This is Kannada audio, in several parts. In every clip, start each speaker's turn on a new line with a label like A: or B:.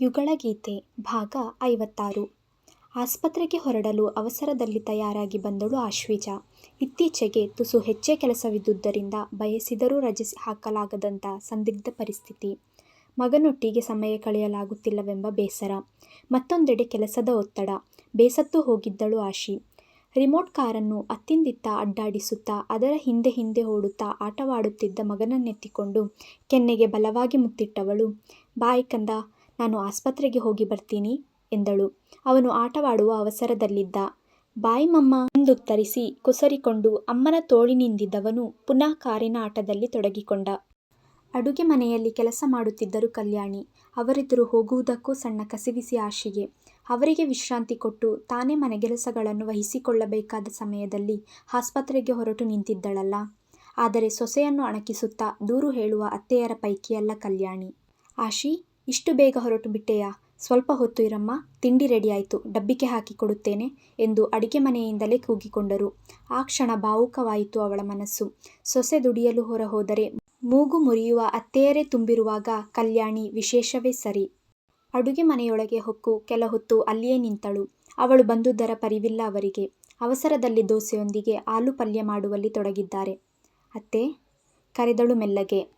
A: ಯುಗಳಗೀತೆ ಭಾಗ ಐವತ್ತಾರು ಆಸ್ಪತ್ರೆಗೆ ಹೊರಡಲು ಅವಸರದಲ್ಲಿ ತಯಾರಾಗಿ ಬಂದಳು ಆಶ್ವಿಜ. ಇತ್ತೀಚೆಗೆ ತುಸು ಹೆಚ್ಚೇ ಕೆಲಸವಿದ್ದುದರಿಂದ ಬಯಸಿದರೂ ರಜೆ ಹಾಕಲಾಗದಂಥ ಸಂದಿಗ್ಧ ಪರಿಸ್ಥಿತಿ. ಮಗನೊಟ್ಟಿಗೆ ಸಮಯ ಕಳೆಯಲಾಗುತ್ತಿಲ್ಲವೆಂಬ ಬೇಸರ. ಮತ್ತೊಂದೆಡೆ ಕೆಲಸದ ಒತ್ತಡ. ಬೇಸತ್ತು ಹೋಗಿದ್ದಳು ಆಶಿ. ರಿಮೋಟ್ ಕಾರನ್ನು ಅತ್ತಿಂದಿತ್ತ ಅಡ್ಡಾಡಿಸುತ್ತಾ ಅದರ ಹಿಂದೆ ಹಿಂದೆ ಓಡುತ್ತಾ ಆಟವಾಡುತ್ತಿದ್ದ ಮಗನನ್ನೆತ್ತಿಕೊಂಡು ಕೆನ್ನೆಗೆ ಬಲವಾಗಿ ಮುತ್ತಿಟ್ಟವಳು, ಬಾಯ್ ಕಂದಾ ನಾನು ಆಸ್ಪತ್ರೆಗೆ ಹೋಗಿ ಬರ್ತೀನಿ, ಎಂದಳು. ಅವನು ಆಟವಾಡುವ ಅವಸರದಲ್ಲಿದ್ದ. ಬಾಯ್ ಮಮ್ಮಾ ಎಂದುತ್ತರಿಸಿ ಕುಸರಿಕೊಂಡು ಅಮ್ಮನ ತೋಳಿನಿಂದಿದ್ದವನು ಪುನಃ ಕಾರಿನ ಆಟದಲ್ಲಿ ತೊಡಗಿಕೊಂಡ. ಅಡುಗೆ ಮನೆಯಲ್ಲಿ ಕೆಲಸ ಮಾಡುತ್ತಿದ್ದರು ಕಲ್ಯಾಣಿ. ಅವರಿದ್ದರು ಹೋಗುವುದಕ್ಕೂ ಸಣ್ಣ ಕಸಿವಿಸಿ ಆಶಿಗೆ. ಅವರಿಗೆ ವಿಶ್ರಾಂತಿ ಕೊಟ್ಟು ತಾನೇ ಮನೆಗೆಲಸಗಳನ್ನು ವಹಿಸಿಕೊಳ್ಳಬೇಕಾದ ಸಮಯದಲ್ಲಿ ಆಸ್ಪತ್ರೆಗೆ ಹೊರಟು ನಿಂತಿದ್ದಳಲ್ಲ. ಆದರೆ ಸೊಸೆಯನ್ನು ಅಣಕಿಸುತ್ತಾ ದೂರು ಹೇಳುವ ಅತ್ತೆಯರ ಪೈಕಿಯಲ್ಲ ಕಲ್ಯಾಣಿ. ಆಶೀ ಇಷ್ಟು ಬೇಗ ಹೊರಟು ಬಿಟ್ಟೆಯಾ ಸ್ವಲ್ಪ ಹೊತ್ತು ಇರಮ್ಮ, ತಿಂಡಿ ರೆಡಿಯಾಯಿತು ಡಬ್ಬಿಗೆ ಹಾಕಿ ಕೊಡುತ್ತೇನೆ ಎಂದು ಅಡಿಗೆ ಮನೆಯಿಂದಲೇ ಕೂಗಿಕೊಂಡರು. ಆ ಕ್ಷಣ ಭಾವುಕವಾಯಿತು ಅವಳ ಮನಸ್ಸು. ಸೊಸೆ ದುಡಿಯಲು ಹೊರಹೋದರೆ ಮೂಗು ಮುರಿಯುವ ಅತ್ತೆಯರೇ ತುಂಬಿರುವಾಗ ಕಲ್ಯಾಣಿ ವಿಶೇಷವೇ ಸರಿ. ಅಡುಗೆ ಮನೆಯೊಳಗೆ ಹೊಕ್ಕು, ಕೆಲ ಹೊತ್ತು ಅಲ್ಲಿಯೇ ನಿಂತಳು. ಅವಳು ಬಂದುದರ ಪರಿವಿಲ್ಲ ಅವರಿಗೆ. ಅವಸರದಲ್ಲಿ ದೋಸೆಯೊಂದಿಗೆ ಆಲೂ ಪಲ್ಯ ಮಾಡುವಲ್ಲಿ ತೊಡಗಿದ್ದಾರೆ. ಅತ್ತೆ, ಕರೆದಳು ಮೆಲ್ಲಗೆ.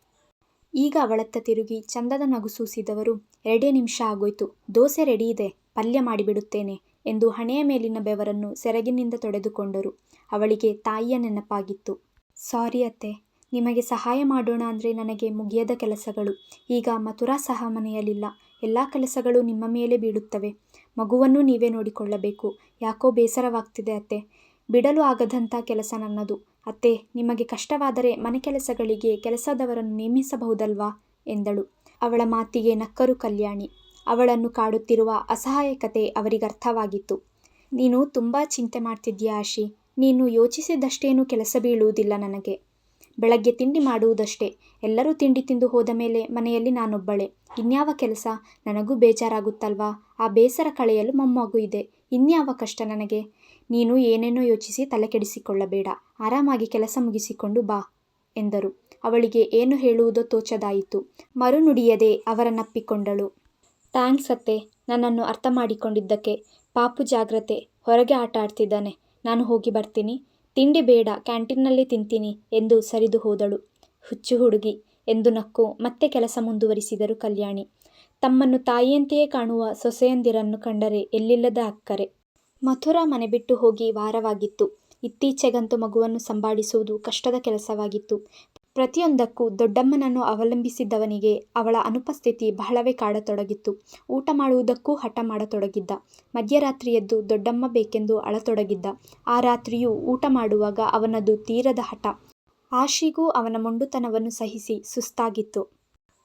A: ಈಗ ಅವಳತ್ತ ತಿರುಗಿ ಚಂದದ ನಗು ಸೂಸಿದವರು, ಎರಡೇ ನಿಮಿಷ ಆಗೋಯ್ತು ದೋಸೆ ರೆಡಿ ಇದೆ, ಪಲ್ಯ ಮಾಡಿಬಿಡುತ್ತೇನೆ ಎಂದು ಹಣೆಯ ಮೇಲಿನ ಬೆವರನ್ನು ಸೆರಗಿನಿಂದ ತೊಡೆದುಕೊಂಡರು. ಅವಳಿಗೆ ತಾಯಿಯ ನೆನಪಾಗಿತ್ತು. ಸಾರಿ ಅತ್ತೆ, ನಿಮಗೆ ಸಹಾಯ ಮಾಡೋಣ ಅಂದರೆ ನನಗೆ ಮುಗಿಯದ ಕೆಲಸಗಳು. ಈಗ ಮಥುರಾ ಸಹ ಮನೆಯಲ್ಲಿಲ್ಲ. ಎಲ್ಲ ಕೆಲಸಗಳು ನಿಮ್ಮ ಮೇಲೆ ಬೀಳುತ್ತವೆ. ಮಗುವನ್ನು ನೀವೇ ನೋಡಿಕೊಳ್ಳಬೇಕು. ಯಾಕೋ ಬೇಸರವಾಗ್ತಿದೆ ಅತ್ತೆ. ಬಿಡಲು ಆಗದಂಥ ಕೆಲಸ ನನ್ನದು. ಅತ್ತೇ, ನಿಮಗೆ ಕಷ್ಟವಾದರೆ ಮನೆಕೆಲಸಗಳಿಗೆ ಕೆಲಸದವರನ್ನು ನೇಮಿಸಬಹುದಲ್ವಾ ಎಂದಳು. ಅವಳ ಮಾತಿಗೆ ನಕ್ಕರು ಕಲ್ಯಾಣಿ. ಅವಳನ್ನು ಕಾಡುತ್ತಿರುವ ಅಸಹಾಯಕತೆ ಅವರಿಗರ್ಥವಾಗಿತ್ತು. ನೀನು ತುಂಬ ಚಿಂತೆ ಮಾಡ್ತಿದ್ಯಾ ಆಶಿ. ನೀನು ಯೋಚಿಸಿದಷ್ಟೇನೂ ಕೆಲಸ ಬೀಳುವುದಿಲ್ಲ ನನಗೆ. ಬೆಳಗ್ಗೆ ತಿಂಡಿ ಮಾಡುವುದಷ್ಟೇ. ಎಲ್ಲರೂ ತಿಂಡಿ ತಿಂದು ಹೋದ ಮೇಲೆ ಮನೆಯಲ್ಲಿ ನಾನೊಬ್ಬಳೆ ಇನ್ಯಾವ ಕೆಲಸ ನನಗೂ ಬೇಜಾರಾಗುತ್ತಲ್ವಾ ಆ ಬೇಸರ ಕಳೆಯಲು ಮೊಮ್ಮಗು ಇದೆ. ಇನ್ಯಾವ ಕಷ್ಟ ನನಗೆ. ನೀನು ಏನೇನೋ ಯೋಚಿಸಿ ತಲೆಕೆಡಿಸಿಕೊಳ್ಳಬೇಡ. ಆರಾಮಾಗಿ ಕೆಲಸ ಮುಗಿಸಿಕೊಂಡು ಬಾ, ಎಂದರು. ಅವಳಿಗೆ ಏನು ಹೇಳುವುದೋ ತೋಚದಾಯಿತು. ಮರುನುಡಿಯದೆ ಅವರನ್ನಪ್ಪಿಕೊಂಡಳು. ಥ್ಯಾಂಕ್ಸ್ ಅತ್ತೆ, ನನ್ನನ್ನು ಅರ್ಥ ಮಾಡಿಕೊಂಡಿದ್ದಕ್ಕೆ. ಪಾಪು ಜಾಗ್ರತೆ, ಹೊರಗೆ ಆಟ ಆಡ್ತಿದ್ದಾನೆ. ನಾನು ಹೋಗಿ ಬರ್ತೀನಿ. ತಿಂಡಿ ಬೇಡ, ಕ್ಯಾಂಟೀನ್ನಲ್ಲಿ ತಿಂತೀನಿ, ಎಂದು ಸರಿದು ಹೋದಳು. ಹುಚ್ಚು ಹುಡುಗಿ, ಎಂದು ನಕ್ಕು ಮತ್ತೆ ಕೆಲಸ ಮುಂದುವರಿಸಿದರು ಕಲ್ಯಾಣಿ. ತಮ್ಮನ್ನು ತಾಯಿಯಂತೆಯೇ ಕಾಣುವ ಸೊಸೆಯಂದಿರನ್ನು ಕಂಡರೆ ಎಲ್ಲಿಲ್ಲದ ಅಕ್ಕರೆ. ಮಥುರಾ ಮನೆ ಬಿಟ್ಟು ಹೋಗಿ ವಾರವಾಗಿತ್ತು. ಇತ್ತೀಚೆಗಂತೂ ಮಗುವನ್ನು ಸಂಭಾಳಿಸುವುದು ಕಷ್ಟದ ಕೆಲಸವಾಗಿತ್ತು. ಪ್ರತಿಯೊಂದಕ್ಕೂ ದೊಡ್ಡಮ್ಮನನ್ನು ಅವಲಂಬಿಸಿದ್ದವನಿಗೆ ಅವಳ ಅನುಪಸ್ಥಿತಿ ಬಹಳವೇ ಕಾಡತೊಡಗಿತ್ತು. ಊಟ ಮಾಡುವುದಕ್ಕೂ ಹಠ ಮಾಡತೊಡಗಿದ್ದ. ಮಧ್ಯರಾತ್ರಿ ಎದ್ದು ದೊಡ್ಡಮ್ಮ ಬೇಕೆಂದು ಅಳತೊಡಗಿದ್ದ. ಆ ರಾತ್ರಿಯೂ ಊಟ ಮಾಡುವಾಗ ಅವನದು ತೀರದ ಹಠ. ಆಶಿಗೂ ಅವನ ಮೊಂಡುತನವನ್ನು ಸಹಿಸಿ ಸುಸ್ತಾಗಿತ್ತು.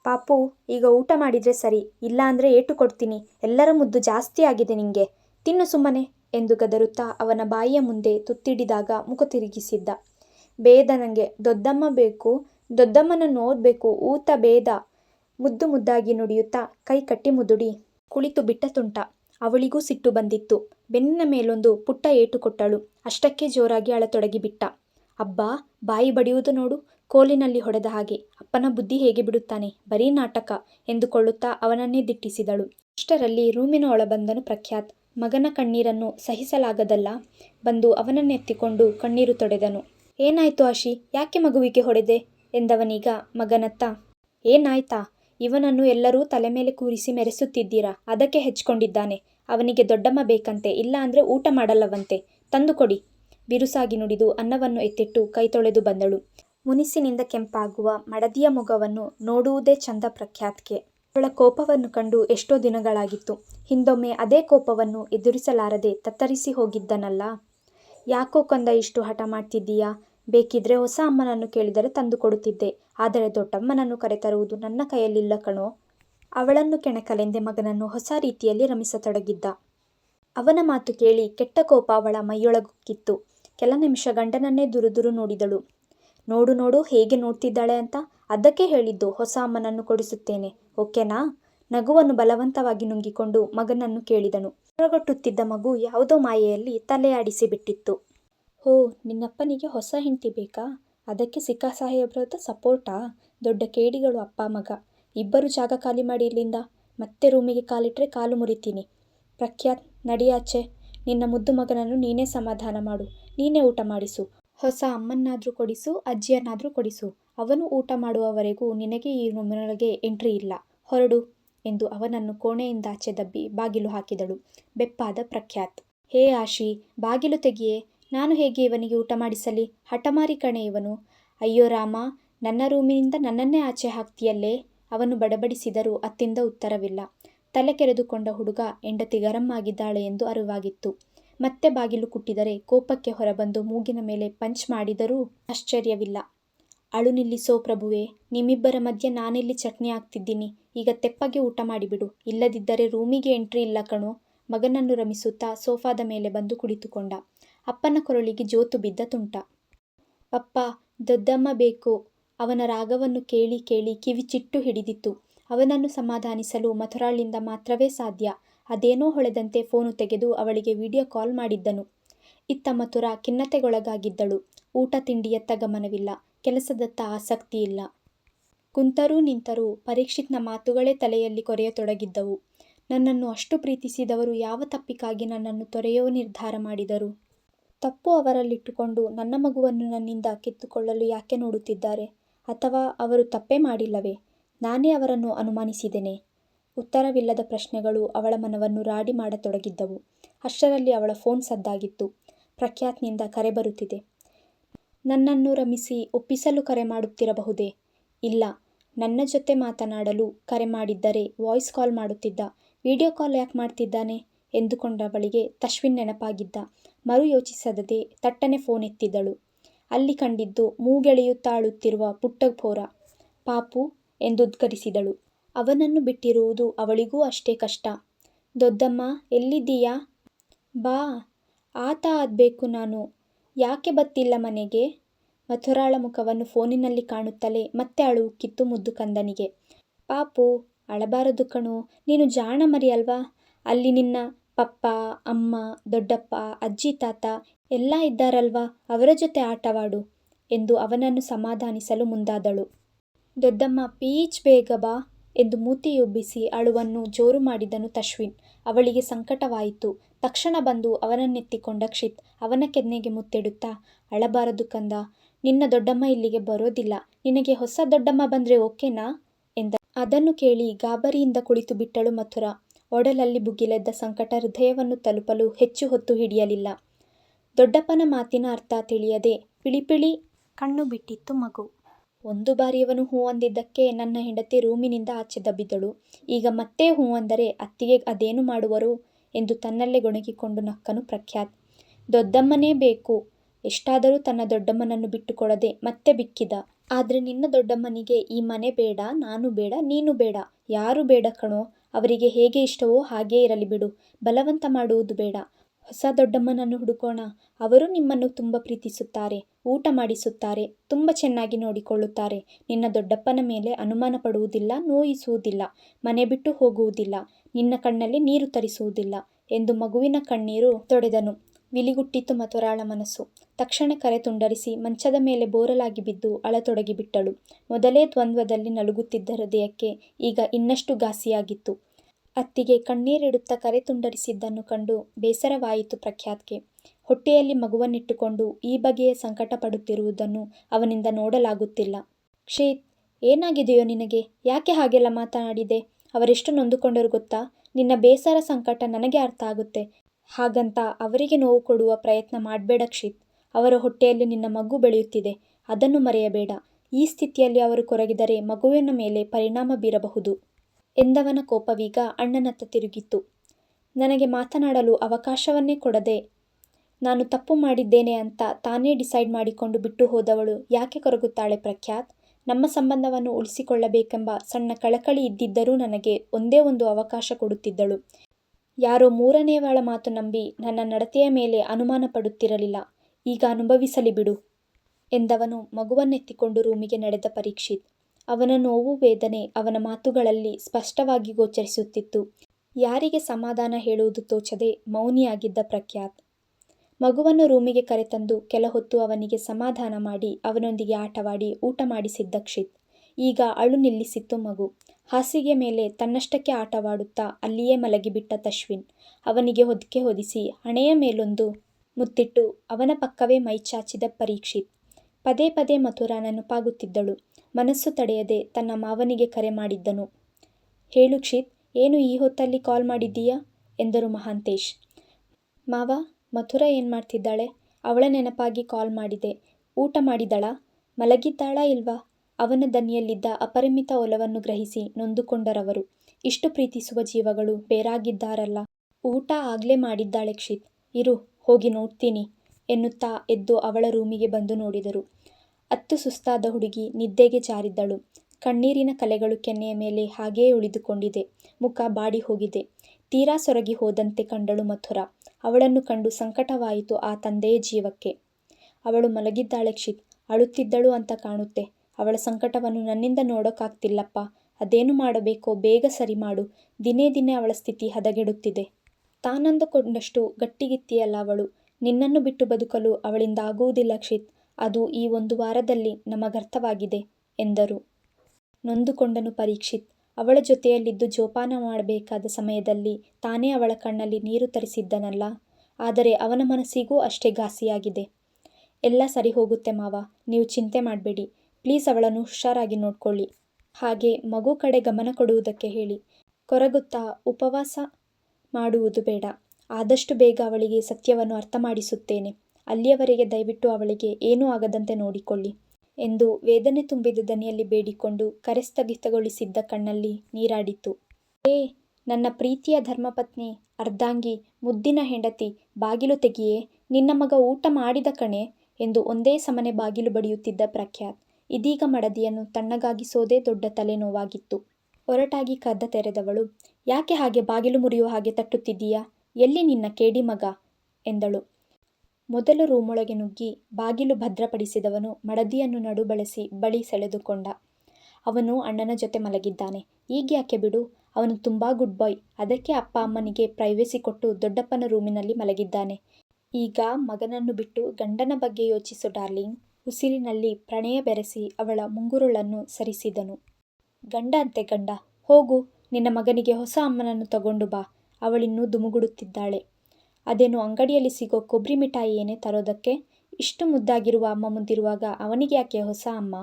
A: ಪಾಪು, ಈಗ ಊಟ ಮಾಡಿದ್ರೆ ಸರಿ, ಇಲ್ಲಾಂದರೆ ಏಟು ಕೊಡ್ತೀನಿ ಎಲ್ಲರ ಮುದ್ದು ಜಾಸ್ತಿ ಆಗಿದೆ ನಿಂಗೆ. ತಿನ್ನು ಸುಮ್ಮನೆ ಎಂದು ಗದರುತ್ತಾ ಅವನ ಬಾಯಿಯ ಮುಂದೆ ತುತ್ತಿಡಿದಾಗ ಮುಖ ತಿರುಗಿಸಿದ್ದ. ಬೇದ ನನಗೆ ದೊಡ್ಡಮ್ಮ ಬೇಕು ದೊಡ್ಡಮ್ಮನನ್ನು ನೋಡ್ಬೇಕು, ಊತ ಬೇದ, ಮುದ್ದು ಮುದ್ದಾಗಿ ನುಡಿಯುತ್ತಾ ಕೈ ಕಟ್ಟಿ ಮುದುಡಿ, ಕುಳಿತು ಬಿಟ್ಟ ತುಂಟ. ಅವಳಿಗೂ ಸಿಟ್ಟು ಬಂದಿತ್ತು. ಬೆನ್ನಿನ ಮೇಲೊಂದು ಪುಟ್ಟ ಏಟು ಕೊಟ್ಟಳು. ಅಷ್ಟಕ್ಕೆ ಜೋರಾಗಿ ಅಳತೊಡಗಿಬಿಟ್ಟ. ಅಬ್ಬಾ, ಬಾಯಿ ಬಡಿಯುವುದು ನೋಡು, ಕೋಲಿನಲ್ಲಿ ಹೊಡೆದ ಹಾಗೆ. ಅಪ್ಪನ ಬುದ್ಧಿ ಹೇಗೆ ಬಿಡುತ್ತಾನೆ ಬರೀ ನಾಟಕ ಎಂದುಕೊಳ್ಳುತ್ತಾ ಅವನನ್ನೇ ದಿಟ್ಟಿಸಿದಳು. ಅಷ್ಟರಲ್ಲಿ ರೂಮಿನ ಒಳಬಂದನು ಪ್ರಖ್ಯಾತ್. ಮಗನ ಕಣ್ಣೀರನ್ನು ಸಹಿಸಲಾಗದಲ್ಲ ಬಂದು ಅವನನ್ನೆತ್ತಿಕೊಂಡು ಕಣ್ಣೀರು ತೊಡೆದನು. ಏನಾಯ್ತು ಆಶಿ, ಯಾಕೆ ಮಗುವಿಗೆ ಹೊಡೆದೆ ಎಂದವನೀಗ ಮಗನತ್ತ. ಏನಾಯ್ತಾ ಇವನನ್ನು ಎಲ್ಲರೂ ತಲೆ ಮೇಲೆ ಕೂರಿಸಿ ಮೆರೆಸುತ್ತಿದ್ದೀರಾ ಅದಕ್ಕೆ ಹೆಚ್ಕೊಂಡಿದ್ದಾನೆ. ಅವನಿಗೆ ದೊಡ್ಡಮ್ಮ ಬೇಕಂತೆ, ಇಲ್ಲ ಅಂದ್ರೆ ಊಟ ಮಾಡಲ್ಲವಂತೆ ತಂದುಕೊಡಿ ಬಿರುಸಾಗಿ ನುಡಿದು ಅನ್ನವನ್ನು ಎತ್ತಿಟ್ಟು ಕೈತೊಳೆದು ಬಂದಳು. ಮುನಿಸಿನಿಂದ ಕೆಂಪಾಗುವ ಮಡದಿಯ ಮೊಗವನ್ನು ನೋಡುವುದೇ ಚಂದ ಪ್ರಖ್ಯಾತ್ಗೆ. ಅವಳ ಕೋಪವನ್ನು ಕಂಡು ಎಷ್ಟೋ ದಿನಗಳಾಗಿತ್ತು. ಹಿಂದೊಮ್ಮೆ ಅದೇ ಕೋಪವನ್ನು ಎದುರಿಸಲಾರದೆ ತತ್ತರಿಸಿ ಹೋಗಿದ್ದನಲ್ಲ. ಯಾಕೋ ಕಂದ ಇಷ್ಟು ಹಠ ಮಾಡ್ತಿದ್ದೀಯಾ ಬೇಕಿದ್ರೆ ಹೊಸ ಅಮ್ಮನನ್ನು ಕೇಳಿದರೆ ತಂದು ಕೊಡುತ್ತಿದ್ದೆ. ಆದರೆ ದೊಡ್ಡಮ್ಮನನ್ನು ಕರೆತರುವುದು ನನ್ನ ಕೈಯಲ್ಲಿಲ್ಲ ಕಣೋ. ಅವಳನ್ನು ಕೆಣಕಲೆಂದೇ ಮಗನನ್ನು ಹೊಸ ರೀತಿಯಲ್ಲಿ ರಮಿಸತೊಡಗಿದ್ದ. ಅವನ ಮಾತು ಕೇಳಿ ಕೆಟ್ಟ ಕೋಪ ಅವಳ ಮೈಯೊಳಗುಕ್ಕಿತ್ತು. ಕೆಲ ನಿಮಿಷ ಗಂಡನನ್ನೇ ದುರುದುರು ನೋಡಿದಳು. ನೋಡು ನೋಡು ಹೇಗೆ ನೋಡ್ತಿದ್ದಾಳೆ ಅಂತ. ಅದಕ್ಕೆ ಹೇಳಿದ್ದು, ಹೊಸ ಅಮ್ಮನನ್ನು ಕೊಡಿಸುತ್ತೇನೆ, ಓಕೆನಾ ನಗುವನ್ನು ಬಲವಂತವಾಗಿ ನುಂಗಿಕೊಂಡು ಮಗನನ್ನು ಕೇಳಿದನು. ಹೊರಗಟ್ಟುತ್ತಿದ್ದ ಮಗು ಯಾವುದೋ ಮಾಯೆಯಲ್ಲಿ ತಲೆಯಾಡಿಸಿ ಆಡಿಸಿಬಿಟ್ಟಿತ್ತು. ಹೋ, ನಿನ್ನಪ್ಪನಿಗೆ ಹೊಸ ಹೆಂಡತಿ ಬೇಕಾ ಅದಕ್ಕೆ ಸಿಕ್ಕಾ ಸಾಹೇಬ್ರದ ಸಪೋರ್ಟಾ ದೊಡ್ಡ ಕೇಡಿಗಳು ಅಪ್ಪ, ಮಗ. ಇಬ್ಬರು ಜಾಗ ಖಾಲಿ ಮಾಡಿ ಇಲ್ಲಿಂದ ಮತ್ತೆ ರೂಮಿಗೆ ಕಾಲಿಟ್ಟರೆ ಕಾಲು ಮುರಿತೀನಿ ಪ್ರಖ್ಯಾತ್ ನಡಿಯಾಚೆ ನಿನ್ನ ಮುದ್ದು ಮಗನನ್ನು ನೀನೇ ಸಮಾಧಾನ ಮಾಡು ನೀನೇ ಊಟ ಮಾಡಿಸು ಹೊಸ ಅಮ್ಮನ್ನಾದರೂ ಕೊಡಿಸು, ಅಜ್ಜಿಯನ್ನಾದರೂ ಕೊಡಿಸು. ಅವನು ಊಟ ಮಾಡುವವರೆಗೂ ನಿನಗೆ ಈ ರೂಮಿನೊಳಗೆ ಎಂಟ್ರಿ ಇಲ್ಲ. ಹೊರಡು ಎಂದು ಅವನನ್ನು ಕೋಣೆಯಿಂದ ಆಚೆ ದಬ್ಬಿ ಬಾಗಿಲು ಹಾಕಿದಳು. ಬೆಪ್ಪಾದ ಪ್ರಖ್ಯಾತ್. ಹೇ ಆಶಿ, ಬಾಗಿಲು ತೆಗೆಯೇ. ನಾನು ಹೇಗೆ ಇವನಿಗೆ ಊಟ ಮಾಡಿಸಲಿ? ಹಠಮಾರಿ ಕಣೆ ಇವನು. ಅಯ್ಯೋ ರಾಮ, ನನ್ನ ರೂಮಿನಿಂದ ನನ್ನನ್ನೇ ಆಚೆ ಹಾಕ್ತಿಯಲ್ಲೇ? ಅವನು ಬಡಬಡಿಸಿದರೂ ಅತ್ತಿಂದ ಉತ್ತರವಿಲ್ಲ. ತಲೆ ಕೆರೆದುಕೊಂಡ ಹುಡುಗ ಹೆಂಡತಿ ಗರಂ ಆಗಿದ್ದಾಳೆ ಎಂದು ಅರಿವಾಗಿತ್ತು. ಮತ್ತೆ ಬಾಗಿಲು ಕುಟ್ಟಿದರೆ ಕೋಪಕ್ಕೆ ಹೊರಬಂದು ಮೂಗಿನ ಮೇಲೆ ಪಂಚ್ ಮಾಡಿದರೂ ಆಶ್ಚರ್ಯವಿಲ್ಲ. ಅಳು ನಿಲ್ಲಿಸೋ ಪ್ರಭುವೇ, ನಿಮ್ಮಿಬ್ಬರ ಮಧ್ಯೆ ನಾನೆಲ್ಲಿ ಚಟ್ನಿ ಹಾಕ್ತಿದ್ದೀನಿ ಈಗ ತೆಪ್ಪಗೆ ಊಟ ಮಾಡಿಬಿಡು. ಇಲ್ಲದಿದ್ದರೆ ರೂಮಿಗೆ ಎಂಟ್ರಿ ಇಲ್ಲ ಕಣೋ. ಮಗನನ್ನು ರಮಿಸುತ್ತಾ ಸೋಫಾದ ಮೇಲೆ ಬಂದು ಕುಳಿತುಕೊಂಡ. ಅಪ್ಪನ ಕೊರಳಿಗೆ ಜೋತು ಬಿದ್ದ ತುಂಟ. ಪಪ್ಪ ದೊಡ್ಡಮ್ಮ ಬೇಕು. ಅವನ ರಾಗವನ್ನು ಕೇಳಿ ಕೇಳಿ ಕಿವಿ ಚಿಟ್ಟು ಹಿಡಿದಿತ್ತು. ಅವನನ್ನು ಸಮಾಧಾನಿಸಲು ಮಥುರಾಳಿಂದ ಮಾತ್ರವೇ ಸಾಧ್ಯ. ಅದೇನೋ ಹೊಳೆದಂತೆ ಫೋನು ತೆಗೆದು ಅವಳಿಗೆ ವಿಡಿಯೋ ಕಾಲ್ ಮಾಡಿದ್ದನು. ಇತ್ತ ಮಥುರಾ ಖಿನ್ನತೆಗೊಳಗಾಗಿದ್ದಳು. ಊಟ ತಿಂಡಿಯತ್ತ ಗಮನವಿಲ್ಲ. ಕೆಲಸದತ್ತ ಆಸಕ್ತಿ ಇಲ್ಲ. ಕುಂತರೂ ನಿಂತರೂ ಪರೀಕ್ಷಿತ್ನ ಮಾತುಗಳೇ ತಲೆಯಲ್ಲಿ ಕೊರೆಯತೊಡಗಿದ್ದವು. ನನ್ನನ್ನು ಅಷ್ಟು ಪ್ರೀತಿಸಿದವರು ಯಾವ ತಪ್ಪಿಗಾಗಿ ನನ್ನನ್ನು ತೊರೆಯೋ ನಿರ್ಧಾರ ಮಾಡಿದರು? ತಪ್ಪು ಅವರಲ್ಲಿಟ್ಟುಕೊಂಡು ನನ್ನ ಮಗುವನ್ನು ನನ್ನಿಂದ ಕಿತ್ತುಕೊಳ್ಳಲು ಯಾಕೆ ನೋಡುತ್ತಿದ್ದಾರೆ? ಅಥವಾ ಅವರು ತಪ್ಪೇ ಮಾಡಿಲ್ಲವೇ? ನಾನೇ ಅವರನ್ನು ಅನುಮಾನಿಸಿದೆನೆ ಉತ್ತರವಿಲ್ಲದ ಪ್ರಶ್ನೆಗಳು ಅವಳ ಮನವನ್ನು ರಾಡಿ ಮಾಡತೊಡಗಿದ್ದವು. ಅಷ್ಟರಲ್ಲಿ ಅವಳ ಫೋನ್ ಸದ್ದಾಗಿತ್ತು. ಪ್ರಖ್ಯಾತ್ನಿಂದ ಕರೆ ಬರುತ್ತಿದೆ. ನನ್ನನ್ನು ರಮಿಸಿ ಒಪ್ಪಿಸಲು ಕರೆ ಮಾಡುತ್ತಿರಬಹುದೇ? ಇಲ್ಲ. ನನ್ನ ಜೊತೆ ಮಾತನಾಡಲು ಕರೆ ಮಾಡಿದ್ದರೆ ವಾಯ್ಸ್ ಕಾಲ್ ಮಾಡುತ್ತಿದ್ದ. ವಿಡಿಯೋ ಕಾಲ್ ಯಾಕೆ ಮಾಡ್ತಿದ್ದಾನೆ? ಎಂದುಕೊಂಡವಳಿಗೆ ತಶ್ವಿನ್ ನೆನಪಾಗಿದ್ದ. ಮರು ಯೋಚಿಸದದೆ ತಟ್ಟನೆ ಫೋನ್ ಎತ್ತಿದ್ದಳು. ಅಲ್ಲಿ ಕಂಡಿದ್ದು ಮೂಗೆಳೆಯುತ್ತಾಳುತ್ತಿರುವ ಪುಟ್ಟ ಪೋರ ಪಾಪು ಎಂದುದ್ಗರಿಸಿದಳು ಅವನನ್ನು ಬಿಟ್ಟಿರುವುದು ಅವಳಿಗೂ ಅಷ್ಟೇ ಕಷ್ಟ. ದೊಡ್ಡಮ್ಮ, ಎಲ್ಲಿದ್ದೀಯಾ? ಬಾ, ಆತ ಆದ್ಬೇಕು ನಾನು. ಯಾಕೆ ಬತ್ತಿಲ್ಲ ಮನೆಗೆ? ಮಥುರಾಳ ಮುಖವನ್ನು ಫೋನಿನಲ್ಲಿ ಕಾಣುತ್ತಲೇ ಮತ್ತೆ ಅಳು ಕಿತ್ತು ಮುದ್ದು ಕಂದನಿಗೆ. ಪಾಪು, ಅಳಬಾರದು ಕಣು, ನೀನು ಜಾಣ ಮರಿ ಅಲ್ವಾ? ಅಲ್ಲಿ ನಿನ್ನ ಪಪ್ಪ, ಅಮ್ಮ, ದೊಡ್ಡಪ್ಪ, ಅಜ್ಜಿ, ತಾತ ಎಲ್ಲ ಇದ್ದಾರಲ್ವಾ? ಅವರ ಜೊತೆ ಆಟವಾಡು ಎಂದು ಅವನನ್ನು ಸಮಾಧಾನಿಸಲು ಮುಂದಾದಳು. ದೊಡ್ಡಮ್ಮ, ಪೀಚ್ ಬೇಗ ಬಾ. ಎಂದು ಮೂತಿಯೊಬ್ಬಿಸಿ ಅಳುವನ್ನು ಜೋರು ಮಾಡಿದನು ತಶ್ವಿನ್. ಅವಳಿಗೆ ಸಂಕಟವಾಯಿತು. ತಕ್ಷಣ ಬಂದು ಅವನನ್ನೆತ್ತಿಕೊಂಡ ಕ್ಷಿತ್ ಅವನ ಕೆನ್ನೆಗೆ ಮುತ್ತಿಡುತ್ತಾ, ಅಳಬಾರದು ಕಂದ, ನಿನ್ನ ದೊಡ್ಡಮ್ಮ ಇಲ್ಲಿಗೆ ಬರೋದಿಲ್ಲ. ನಿನಗೆ ಹೊಸ ದೊಡ್ಡಮ್ಮ ಬಂದರೆ ಓಕೆನಾ? ಎಂದ. ಅದನ್ನು ಕೇಳಿ ಗಾಬರಿಯಿಂದ ಕುಳಿತು ಬಿಟ್ಟಳು ಮಥುರ. ಒಡಲಲ್ಲಿ ಬುಗಿಲೆದ್ದ ಸಂಕಟ ಹೃದಯವನ್ನು ತಲುಪಲು ಹೆಚ್ಚು ಹೊತ್ತು ಹಿಡಿಯಲಿಲ್ಲ. ದೊಡ್ಡಪ್ಪನ ಮಾತಿನ ಅರ್ಥ ತಿಳಿಯದೆ, ಪಿಳಿಪಿಳಿ ಕಣ್ಣು ಬಿಟ್ಟಿತ್ತು ಮಗು. ಒಂದು ಬಾರಿ ಅವನು ಹೂ ಅಂದಿದ್ದಕ್ಕೆ ನನ್ನ ಹೆಂಡತಿ ರೂಮಿನಿಂದ ಆಚೆ ದಬ್ಬಿದಳು. ಈಗ ಮತ್ತೆ ಹೂ ಅಂದರೆ ಅತ್ತಿಗೆ ಅದೇನು ಮಾಡುವರು? ಎಂದು ತನ್ನಲ್ಲೇ ಗೊಣಗಿಕೊಂಡು ನಕ್ಕನು ಪ್ರಖ್ಯಾತ್. ದೊಡ್ಡಮ್ಮನೇ ಬೇಕು. ಎಷ್ಟಾದರೂ ತನ್ನ ದೊಡ್ಡಮ್ಮನನ್ನು ಬಿಟ್ಟುಕೊಡದೆ ಮತ್ತೆ ಬಿಕ್ಕಿದ. ಆದರೆ ನಿನ್ನ ದೊಡ್ಡಮ್ಮನಿಗೆ ಈ ಮನೆ ಬೇಡ, ನಾನು ಬೇಡ, ನೀನು ಬೇಡ. ಯಾರು ಬೇಡ ಕಣೋ, ಅವರಿಗೆ ಹೇಗೆ ಇಷ್ಟವೋ ಹಾಗೇ ಇರಲಿ ಬಿಡು. ಬಲವಂತ ಮಾಡುವುದು ಬೇಡ. ಹೊಸ ದೊಡ್ಡಮ್ಮನನ್ನು ಹುಡುಕೋಣ. ಅವರು ನಿಮ್ಮನ್ನು ತುಂಬ ಪ್ರೀತಿಸುತ್ತಾರೆ, ಊಟ ಮಾಡಿಸುತ್ತಾರೆ, ತುಂಬ ಚೆನ್ನಾಗಿ ನೋಡಿಕೊಳ್ಳುತ್ತಾರೆ. ನಿನ್ನ ದೊಡ್ಡಪ್ಪನ ಮೇಲೆ ಅನುಮಾನ ಪಡುವುದಿಲ್ಲ, ನೋಯಿಸುವುದಿಲ್ಲ, ಮನೆ ಬಿಟ್ಟು ಹೋಗುವುದಿಲ್ಲ, ನಿನ್ನ ಕಣ್ಣಲ್ಲಿ ನೀರು ತರಿಸುವುದಿಲ್ಲ ಎಂದು ಮಗುವಿನ ಕಣ್ಣೀರು ತೊಡೆದನು. ವಿಲಿಗುಟ್ಟಿತು ಮಥುರಾಳ ಮನಸ್ಸು. ತಕ್ಷಣ ಕರೆ ತುಂಡರಿಸಿ ಮಂಚದ ಮೇಲೆ ಬೋರಲಾಗಿ ಬಿದ್ದು ಅಳತೊಡಗಿಬಿಟ್ಟಳು. ಮೊದಲೇ ದ್ವಂದ್ವದಲ್ಲಿ ನಲುಗುತ್ತಿದ್ದ ಹೃದಯಕ್ಕೆ ಈಗ ಇನ್ನಷ್ಟು ಘಾಸಿಯಾಗಿತ್ತು. ಅತ್ತಿಗೆ ಕಣ್ಣೀರಿಡುತ್ತಾ ಕರೆ ತುಂಡರಿಸಿದ್ದನ್ನು ಕಂಡು ಬೇಸರವಾಯಿತು ಪ್ರಖ್ಯಾತ್ಗೆ. ಹೊಟ್ಟೆಯಲ್ಲಿ ಮಗುವನ್ನಿಟ್ಟುಕೊಂಡು ಈ ಬಗೆಯ ಸಂಕಟ ಪಡುತ್ತಿರುವುದನ್ನು ಅವನಿಂದ ನೋಡಲಾಗುತ್ತಿಲ್ಲ. ಕ್ಷೇತ್, ಏನಾಗಿದೆಯೋ ನಿನಗೆ? ಯಾಕೆ ಹಾಗೆಲ್ಲ ಮಾತನಾಡಿದೆ? ಅವರೆಷ್ಟು ನೊಂದುಕೊಂಡರು ಗೊತ್ತಾ? ನಿನ್ನ ಬೇಸರ ಸಂಕಟ ನನಗೆ ಅರ್ಥ ಆಗುತ್ತೆ. ಹಾಗಂತ ಅವರಿಗೆ ನೋವು ಕೊಡುವ ಪ್ರಯತ್ನ ಮಾಡಬೇಡ ಕ್ಷೇತ್. ಅವರ ಹೊಟ್ಟೆಯಲ್ಲಿ ನಿನ್ನ ಮಗು ಬೆಳೆಯುತ್ತಿದೆ. ಅದನ್ನು ಮರೆಯಬೇಡ. ಈ ಸ್ಥಿತಿಯಲ್ಲಿ ಅವರು ಕೊರಗಿದರೆ ಮಗುವಿನ ಮೇಲೆ ಪರಿಣಾಮ ಬೀರಬಹುದು. ಎಂದವನ ಕೋಪವೀಗ ಅಣ್ಣನತ್ತ ತಿರುಗಿತ್ತು. ನನಗೆ ಮಾತನಾಡಲು ಅವಕಾಶವನ್ನೇ ಕೊಡದೆ, ನಾನು ತಪ್ಪು ಮಾಡಿದ್ದೇನೆ ಅಂತ ತಾನೇ ಡಿಸೈಡ್ ಮಾಡಿಕೊಂಡು ಬಿಟ್ಟು ಹೋದವಳು ಯಾಕೆ ಕೊರಗುತ್ತಾಳೆ ಪ್ರಖ್ಯಾತ್? ನಮ್ಮ ಸಂಬಂಧವನ್ನು ಉಳಿಸಿಕೊಳ್ಳಬೇಕೆಂಬ ಸಣ್ಣ ಕಳಕಳಿ ಇದ್ದಿದ್ದರೂ ನನಗೆ ಒಂದೇ ಒಂದು ಅವಕಾಶ ಕೊಡುತ್ತಿದ್ದಳು. ಯಾರೋ ಮೂರನೆಯವಳ ಮಾತು ನಂಬಿ ನನ್ನ ನಡತೆಯ ಮೇಲೆ ಅನುಮಾನ ಪಡುತ್ತಿರಲಿಲ್ಲ. ಈಗ ಅನುಭವಿಸಲಿ ಬಿಡು, ಎಂದವನು ಮಗುವನ್ನೆತ್ತಿಕೊಂಡು ರೂಮಿಗೆ ನಡೆದ ಪರೀಕ್ಷಿತ್. ಅವನ ನೋವು ವೇದನೆ ಅವನ ಮಾತುಗಳಲ್ಲಿ ಸ್ಪಷ್ಟವಾಗಿ ಗೋಚರಿಸುತ್ತಿತ್ತು ಯಾರಿಗೆ ಸಮಾಧಾನ ಹೇಳುವುದು ತೋಚದೆ ಮೌನಿಯಾಗಿದ್ದ ಪ್ರಖ್ಯಾತ್ ಮಗುವನ್ನು ರೂಮಿಗೆ ಕರೆತಂದು ಕೆಲ ಹೊತ್ತು ಅವನಿಗೆ ಸಮಾಧಾನ ಮಾಡಿ ಅವನೊಂದಿಗೆ ಆಟವಾಡಿ ಊಟ ಮಾಡಿಸಿದ್ದ ಕ್ಷಿತ್ ಈಗ ಅಳು ನಿಲ್ಲಿಸಿತ್ತು ಮಗು ಹಾಸಿಗೆ ಮೇಲೆ ತನ್ನಷ್ಟಕ್ಕೆ ಆಟವಾಡುತ್ತಾ ಅಲ್ಲಿಯೇ ಮಲಗಿಬಿಟ್ಟ ತಶ್ವಿನ್. ಅವನಿಗೆ ಹೊದಿಕೆ ಹೊದಿಸಿ ಹಣೆಯ ಮೇಲೊಂದು ಮುತ್ತಿಟ್ಟು ಅವನ ಪಕ್ಕವೇ ಮೈಚಾಚಿದ ಪರೀಕ್ಷಿತ್. ಪದೇ ಪದೇ ಮಥುರಾ ನೆನಪಾಗುತ್ತಿದ್ದಳು. ಮನಸ್ಸು ತಡೆಯದೆ ತನ್ನ ಮಾವನಿಗೆ ಕರೆ ಮಾಡಿದ್ದನು. ಹೇಳು ಕ್ಷಿತ್, ಏನು ಈ ಹೊತ್ತಲ್ಲಿ ಕಾಲ್ ಮಾಡಿದ್ದೀಯಾ? ಎಂದರು ಮಹಾಂತೇಶ್. ಮಾವ ಮಥುರಾ ಏನು ಮಾಡ್ತಿದ್ದಾಳೆ? ಅವಳ ನೆನಪಾಗಿ ಕಾಲ್ ಮಾಡಿದೆ. ಊಟ ಮಾಡಿದಳಾ? ಮಲಗಿದ್ದಾಳಾ ಇಲ್ವಾ? ಅವನ ದನಿಯಲ್ಲಿದ್ದ ಅಪರಿಮಿತ ಒಲವನ್ನು ಗ್ರಹಿಸಿ ನೊಂದುಕೊಂಡರವರು. ಇಷ್ಟು ಪ್ರೀತಿಸುವ ಜೀವಗಳು ಬೇರಾಗಿದ್ದಾರಲ್ಲ. ಊಟ ಆಗ್ಲೇ ಮಾಡಿದ್ದಾಳೆ ಕ್ಷಿತ್. ಇರು, ಹೋಗಿ ನೋಡ್ತೀನಿ ಎನ್ನುತ್ತಾ ಎದ್ದು ಅವಳ ರೂಮಿಗೆ ಬಂದು ನೋಡಿದರು. ಅತ್ತು ಸುಸ್ತಾದ ಹುಡುಗಿ ನಿದ್ದೆಗೆ ಜಾರಿದ್ದಳು. ಕಣ್ಣೀರಿನ ಕಲೆಗಳು ಕೆನ್ನೆಯ ಮೇಲೆ ಹಾಗೆಯೇ ಉಳಿದುಕೊಂಡಿದೆ. ಮುಖ ಬಾಡಿ ಹೋಗಿದೆ. ತೀರಾ ಸೊರಗಿ ಹೋದಂತೆ ಕಂಡಳು ಮಥುರ ಅವಳನ್ನು ಕಂಡು ಸಂಕಟವಾಯಿತು ಆ ತಂದೆಯ ಜೀವಕ್ಕೆ. ಅವಳು ಮಲಗಿದ್ದಾಳೆ ಕ್ಷಿತ್. ಅಳುತ್ತಿದ್ದಳು ಅಂತ ಕಾಣುತ್ತೆ. ಅವಳ ಸಂಕಟವನ್ನು ನನ್ನಿಂದ ನೋಡೋಕ್ಕಾಗ್ತಿಲ್ಲಪ್ಪ. ಅದೇನು ಮಾಡಬೇಕೋ ಬೇಗ ಸರಿ ಮಾಡು. ದಿನೇ ದಿನೇ ಅವಳ ಸ್ಥಿತಿ ಹದಗೆಡುತ್ತಿದೆ. ತಾನಂದುಕೊಂಡಷ್ಟು ಗಟ್ಟಿಗಿತ್ತಿಯಲ್ಲ ಅವಳು. ನಿನ್ನನ್ನು ಬಿಟ್ಟು ಬದುಕಲು ಅವಳಿಂದಾಗುವುದಿಲ್ಲ ಕ್ಷಿತ್. ಅದು ಈ ಒಂದು ವಾರದಲ್ಲಿ ನಮಗರ್ಥವಾಗಿದೆ, ಎಂದರು. ನೊಂದುಕೊಂಡನು ಪರೀಕ್ಷಿತ್. ಅವಳ ಜೊತೆಯಲ್ಲಿದ್ದು ಜೋಪಾನ ಮಾಡಬೇಕಾದ ಸಮಯದಲ್ಲಿ ತಾನೇ ಅವಳ ಕಣ್ಣಲ್ಲಿ ನೀರು ತರಿಸಿದ್ದನಲ್ಲ. ಆದರೆ ಅವನ ಮನಸ್ಸಿಗೂ ಅಷ್ಟೇ ಘಾಸಿಯಾಗಿದೆ. ಎಲ್ಲ ಸರಿ ಹೋಗುತ್ತೆ ಮಾವ, ನೀವು ಚಿಂತೆ ಮಾಡಬೇಡಿ ಪ್ಲೀಸ್ ಅವಳನ್ನು ಹುಷಾರಾಗಿ ನೋಡ್ಕೊಳ್ಳಿ. ಹಾಗೆ ಮಗು ಕಡೆ ಗಮನ ಕೊಡುವುದಕ್ಕೆ ಹೇಳಿ. ಕೊರಗುತ್ತಾ, ಉಪವಾಸ ಮಾಡುವುದು ಬೇಡ. ಆದಷ್ಟು ಬೇಗ ಅವಳಿಗೆ ಸತ್ಯವನ್ನು ಅರ್ಥಮಾಡಿಸುತ್ತೇನೆ. ಅಲ್ಲಿಯವರೆಗೆ ದಯವಿಟ್ಟು ಅವಳಿಗೆ ಏನೂ ಆಗದಂತೆ ನೋಡಿಕೊಳ್ಳಿ ಎಂದು ವೇದನೆ ತುಂಬಿದ ದನಿಯಲ್ಲಿ ಬೇಡಿಕೊಂಡು ಕರೆ ಸ್ಥಗಿತಗೊಳಿಸಿದ್ದ ಕಣ್ಣಲ್ಲಿ ನೀರಾಡಿತು. ಏ, ನನ್ನ ಪ್ರೀತಿಯ ಧರ್ಮಪತ್ನಿ, ಅರ್ಧಾಂಗಿ, ಮುದ್ದಿನ ಹೆಂಡತಿ, ಬಾಗಿಲು ತೆಗೆಯೇ, ನಿನ್ನ ಮಗ ಊಟ ಮಾಡಿದ ಕಣೇ ಎಂದು ಒಂದೇ ಸಮನೆ ಬಾಗಿಲು ಬಡಿಯುತ್ತಿದ್ದ ಪ್ರಖ್ಯಾತ್. ಇದೀಗ ಮಡದಿಯನ್ನು ತಣ್ಣಗಾಗಿಸೋದೇ ದೊಡ್ಡ ತಲೆನೋವಾಗಿತ್ತು. ಹೊರಟಾಗಿ ಕದ್ದ ತೆರೆದವಳು, ಯಾಕೆ ಹಾಗೆ ಬಾಗಿಲು ಮುರಿಯೋ ಹಾಗೆ ತಟ್ಟುತ್ತಿದ್ದೀಯಾ? ಎಲ್ಲಿ ನಿನ್ನ ಕೇಡಿ ಮಗ? ಎಂದಳು. ಮೊದಲು ರೂಮೊಳಗೆ ನುಗ್ಗಿ ಬಾಗಿಲು ಭದ್ರಪಡಿಸಿದವನು ಮಡದಿಯನ್ನು ನಡುಬಳಸಿ ಬಳಿ ಸೆಳೆದುಕೊಂಡ. ಅವನು ಅಣ್ಣನ ಜೊತೆ ಮಲಗಿದ್ದಾನೆ. ಈಗ್ಯಾಕೆ ಬಿಡು. ಅವನು ತುಂಬಾ ಗುಡ್ ಬಾಯ್. ಅದಕ್ಕೆ ಅಪ್ಪ ಅಮ್ಮನಿಗೆ ಪ್ರೈವೇಸಿ ಕೊಟ್ಟು ದೊಡ್ಡಪ್ಪನ ರೂಮಿನಲ್ಲಿ ಮಲಗಿದ್ದಾನೆ. ಈಗ ಮಗನನ್ನು ಬಿಟ್ಟು ಗಂಡನ ಬಗ್ಗೆ ಯೋಚಿಸು ಡಾರ್ಲಿಂಗ್. ಉಸಿರಿನಲ್ಲಿ ಪ್ರಣಯ ಬೆರೆಸಿ ಅವಳ ಮುಂಗುರುಳನ್ನು ಸರಿಸಿದನು. ಗಂಡ ಅಂತೆ ಗಂಡ. ಹೋಗು, ನಿನ್ನ ಮಗನಿಗೆ ಹೊಸ ಅಮ್ಮನನ್ನು ತಗೊಂಡು ಬಾ. ಅವಳಿನ್ನೂ ದುಮುಗುಡುತ್ತಿದ್ದಾಳೆ. ಅದೇನು ಅಂಗಡಿಯಲ್ಲಿ ಸಿಗೋ ಕೊಬ್ಬರಿ ಮಿಠಾಯಿ ಏನೇ ತರೋದಕ್ಕೆ? ಇಷ್ಟು ಮುದ್ದಾಗಿರುವ ಅಮ್ಮ ಮುಂದಿರುವಾಗ ಅವನಿಗ್ಯಾಕೆ ಹೊಸ ಅಮ್ಮ?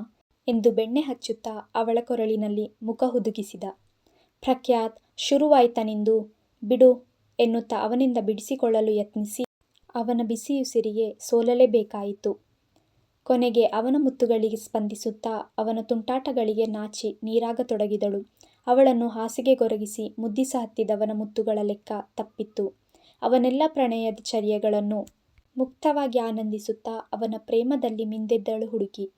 A: ಎಂದು ಬೆಣ್ಣೆ ಹಚ್ಚುತ್ತಾ ಅವಳ ಕೊರಳಿನಲ್ಲಿ ಮುಖ ಹುದುಗಿಸಿದ. ಪ್ರಖ್ಯಾತ್, ಶುರುವಾಯ್ತಾ ನಿಂದು? ಬಿಡು ಎನ್ನುತ್ತಾ ಅವನಿಂದ ಬಿಡಿಸಿಕೊಳ್ಳಲು ಯತ್ನಿಸಿ ಅವನ ಬಿಸಿಯುಸಿರಿಗೆ ಸೋಲಲೇಬೇಕಾಯಿತು. ಕೊನೆಗೆ ಅವನ ಮುತ್ತುಗಳಿಗೆ ಸ್ಪಂದಿಸುತ್ತಾ ಅವನ ತುಂಟಾಟಗಳಿಗೆ ನಾಚಿ ನೀರಾಗತೊಡಗಿದಳು. ಅವಳನ್ನು ಹಾಸಿಗೆ ಗೊರಗಿಸಿ ಮುದ್ದಿಸ ಹತ್ತಿದವನ ಮುತ್ತುಗಳ ಲೆಕ್ಕ ತಪ್ಪಿತ್ತು. ಅವನೆಲ್ಲ ಪ್ರಣಯದ ಚರ್ಯಗಳನ್ನು ಮುಕ್ತವಾಗಿ ಆನಂದಿಸುತ್ತಾ ಅವನ ಪ್ರೇಮದಲ್ಲಿ ಮಿಂದೆದ್ದಳು ಹುಡುಗಿ.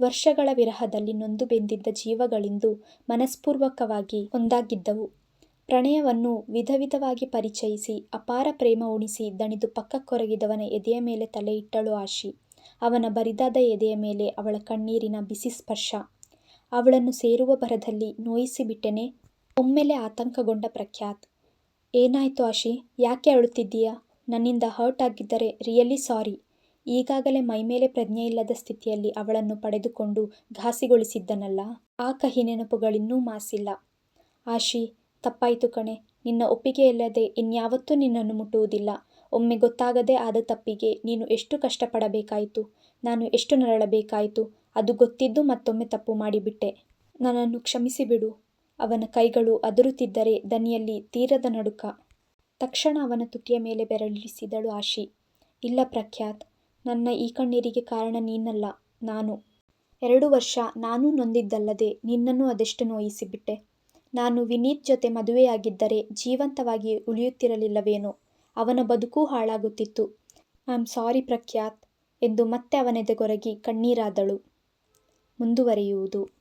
A: ವರ್ಷಗಳ ವಿರಹದಲ್ಲಿ ನೊಂದು ಬೆಂದಿದ್ದ ಜೀವಗಳಿಂದು ಮನಸ್ಪೂರ್ವಕವಾಗಿ ಒಂದಾಗಿದ್ದವು. ಪ್ರಣಯವನ್ನು ವಿಧವಿಧವಾಗಿ ಪರಿಚಯಿಸಿ ಅಪಾರ ಪ್ರೇಮ ಉಣಿಸಿ ದಣಿದು ಪಕ್ಕಕ್ಕೊರಗಿದವನ ಎದೆಯ ಮೇಲೆ ತಲೆಯಿಟ್ಟಳು ಆಶಿ. ಅವನ ಬರಿದಾದ ಎದೆಯ ಮೇಲೆ ಅವಳ ಕಣ್ಣೀರಿನ ಬಿಸಿ ಸ್ಪರ್ಶ. ಅವಳನ್ನು ಸೇರುವ ಭರದಲ್ಲಿ ನೋಯಿಸಿಬಿಟ್ಟೆನೆ ಒಮ್ಮೆಲೆ ಆತಂಕಗೊಂಡ ಪ್ರಖ್ಯಾತ್. ಏನಾಯ್ತು ಆಶಿ, ಯಾಕೆ ಅಳುತ್ತಿದ್ದೀಯಾ? ನನ್ನಿಂದ ಹರ್ಟ್ ಆಗಿದ್ದರೆ ರಿಯಲಿ ಸಾರಿ. ಈಗಾಗಲೇ ಮೈಮೇಲೆ ಪ್ರಜ್ಞೆಯಿಲ್ಲದ ಸ್ಥಿತಿಯಲ್ಲಿ ಅವಳನ್ನು ಪಡೆದುಕೊಂಡು ಘಾಸಿಗೊಳಿಸಿದ್ದನಲ್ಲ. ಆ ಕಹಿ ನೆನಪುಗಳಿನ್ನೂ ಮಾಸಿಲ್ಲ. ಆಶಿ, ತಪ್ಪಾಯಿತು ಕಣೆ ನಿನ್ನ ಒಪ್ಪಿಗೆಯಿಲ್ಲದೆ ಇನ್ಯಾವತ್ತೂ ನಿನ್ನನ್ನು ಮುಟ್ಟುವುದಿಲ್ಲ. ಒಮ್ಮೆ ಗೊತ್ತಾಗದೆ ಆದ ತಪ್ಪಿಗೆ ನೀನು ಎಷ್ಟು ಕಷ್ಟಪಡಬೇಕಾಯಿತು ನಾನು ಎಷ್ಟು ನರಳಬೇಕಾಯಿತು ಅದು ಗೊತ್ತಿದ್ದು ಮತ್ತೊಮ್ಮೆ ತಪ್ಪು ಮಾಡಿಬಿಟ್ಟೆ. ನನ್ನನ್ನು ಕ್ಷಮಿಸಿಬಿಡು. ಅವನ ಕೈಗಳು ಅದರುತ್ತಿದ್ದರೆ ದನಿಯಲ್ಲಿ ತೀರದ ನಡುಕ. ತಕ್ಷಣ ಅವನ ತುಟಿಯ ಮೇಲೆ ಬೆರಳಿಸಿದಳು ಆಶಿ. ಇಲ್ಲ ಪ್ರಖ್ಯಾತ್. ನನ್ನ ಈ ಕಣ್ಣೀರಿಗೆ ಕಾರಣ ನೀನಲ್ಲ, ನಾನು. ಎರಡು ವರ್ಷ ನಾನೂ ನೊಂದಿದ್ದಲ್ಲದೆ ನಿನ್ನನ್ನೂ ಅದೆಷ್ಟು ನೋಯಿಸಿಬಿಟ್ಟೆ. ನಾನು ವಿನೀತ್ ಜೊತೆ ಮದುವೆಯಾಗಿದ್ದರೆ ಜೀವಂತವಾಗಿ ಉಳಿಯುತ್ತಿರಲಿಲ್ಲವೇನೋ. ಅವನ ಬದುಕೂ ಹಾಳಾಗುತ್ತಿತ್ತು. ಐ ಆಮ್ ಸಾರಿ ಪ್ರಖ್ಯಾತ್ ಎಂದು ಮತ್ತೆ ಅವನೆದೆಗೊರಗಿ ಕಣ್ಣೀರಾದಳು. ಮುಂದುವರಿಯುವುದು